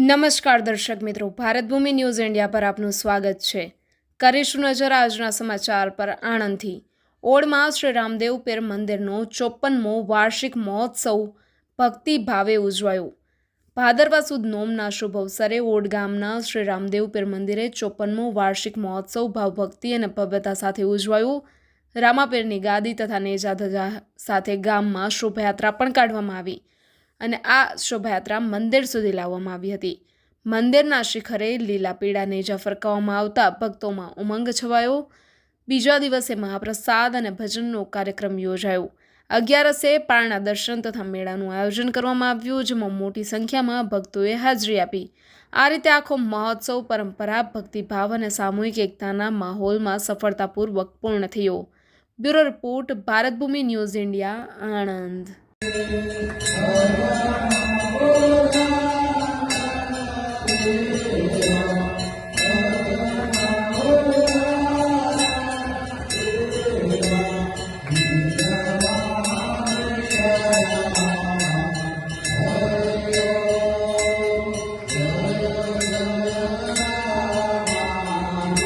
નમસ્કાર દર્શક મિત્રો, ભારતભૂમિ ન્યૂઝ ઇન્ડિયા પર આપનું સ્વાગત છે. કરીશું નજર આજના સમાચાર પર આણંદથી. ઓળમાં શ્રી રામદેવ પીર મંદિરનો ચોપનમો વાર્ષિક મહોત્સવ ભક્તિ ભાવે ઉજવાયો. ભાદરવા સુદ નોમના શુભ અવસરે ઓડ ગામના શ્રી રામદેવ પીર મંદિરે ચોપનમો વાર્ષિક મહોત્સવ ભાવભક્તિ અને ભવ્યતા સાથે ઉજવાયું. રામાપીરની ગાદી તથા નેજા ધજા સાથે ગામમાં શોભાયાત્રા પણ કાઢવામાં આવી. અને આ શોભાયાત્રા મંદિર સુધી લાવવામાં આવી હતી. મંદિરના શિખરે લીલા પીળાને નેજા ફરકાવવામાં આવતા ભક્તોમાં ઉમંગ છવાયો. બીજા દિવસે મહાપ્રસાદ અને ભજનનો કાર્યક્રમ યોજાયો. અગિયારસે પારણા દર્શન તથા મેળાનું આયોજન કરવામાં આવ્યું, જેમાં મોટી સંખ્યામાં ભક્તોએ હાજરી આપી. આ રીતે આખો મહોત્સવ પરંપરા, ભક્તિભાવ અને સામૂહિક એકતાના માહોલમાં સફળતાપૂર્વક પૂર્ણ થયો. Bureau report, Bharatbhumi news India, Anand. Oh,